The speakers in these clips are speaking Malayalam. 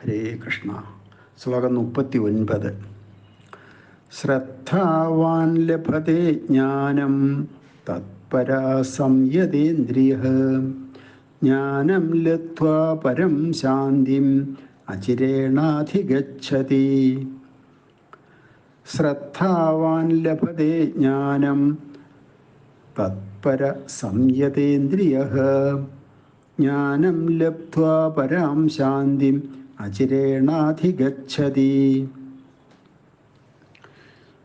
ഹരേ കൃഷ്ണ. ശ്ലോകം മുപ്പത്തി ഒൻപത് ശ്രദ്ധാവാൻ ലഭത്തെ ജ്ഞാനം തത്പരാ സംയതേന്ദ്രിയ ജ്ഞാനം ലത്വാ പരം ശാന്തിം അചിരേണാധിഗച്ഛതി. ശ്രദ്ധാവാൻ ലഭത്തെ ജ്ഞാനം തത്പര സംയതേന്ദ്രിയ ജ്ഞാനം ലബ്ധ്വാ പരാം ശാന്തിം അചിരേണാധിഗച്ഛതി.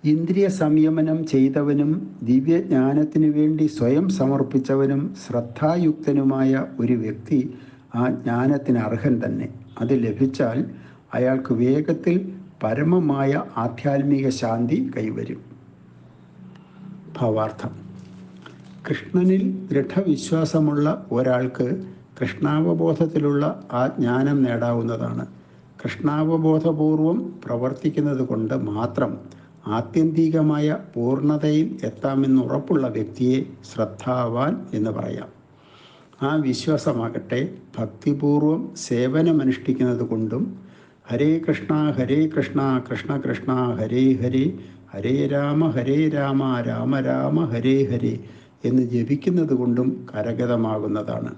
ഇന്ദ്രിയ സംയമനം ചെയ്തവനും ദിവ്യജ്ഞാനത്തിനു വേണ്ടി സ്വയം സമർപ്പിച്ചവനും ശ്രദ്ധായുക്തനുമായ ഒരു വ്യക്തി ആ ജ്ഞാനത്തിന് അർഹൻ തന്നെ. അത് ലഭിച്ചാൽ അയാൾക്ക് വേഗത്തിൽ പരമമായ ആധ്യാത്മിക ശാന്തി കൈവരും. ഭാവാർത്ഥം. കൃഷ്ണനിൽ ദൃഢവിശ്വാസമുള്ള ഒരാൾക്ക് കൃഷ്ണാവബോധത്തിലുള്ള ആ ജ്ഞാനം നേടാവുന്നതാണ്. കൃഷ്ണാവബോധപൂർവം പ്രവർത്തിക്കുന്നത് കൊണ്ട് മാത്രം ആത്യന്തികമായ പൂർണതയിൽ എത്താമെന്നുറപ്പുള്ള വ്യക്തിയെ ശ്രദ്ധാവാൻ എന്ന് പറയാം. ആ വിശ്വാസമാകട്ടെ ഭക്തിപൂർവം സേവനമനുഷ്ഠിക്കുന്നത് കൊണ്ടും ഹരേ കൃഷ്ണ ഹരേ കൃഷ്ണ കൃഷ്ണ കൃഷ്ണ ഹരേ ഹരേ ഹരേ രാമ ഹരേ രാമ രാമ രാമ ഹരേ ഹരേ എന്ന് ജപിക്കുന്നത് കൊണ്ടും കരഗതമാകുന്നതാണ്.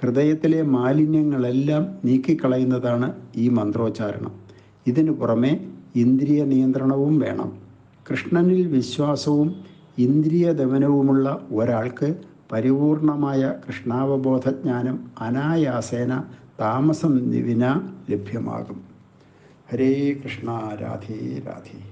ഹൃദയത്തിലെ മാലിന്യങ്ങളെല്ലാം നീക്കിക്കളയുന്നതാണ് ഈ മന്ത്രോച്ചാരണം. ഇതിനു പുറമെ ഇന്ദ്രിയ നിയന്ത്രണവും വേണം. കൃഷ്ണനിൽ വിശ്വാസവും ഇന്ദ്രിയ ദമനവുമുള്ള ഒരാൾക്ക് പരിപൂർണമായ കൃഷ്ണാവബോധജ്ഞാനം അനായാസേന താമസം വിന ലഭ്യമാകും. ഹരേ കൃഷ്ണ രാധേ രാധേ.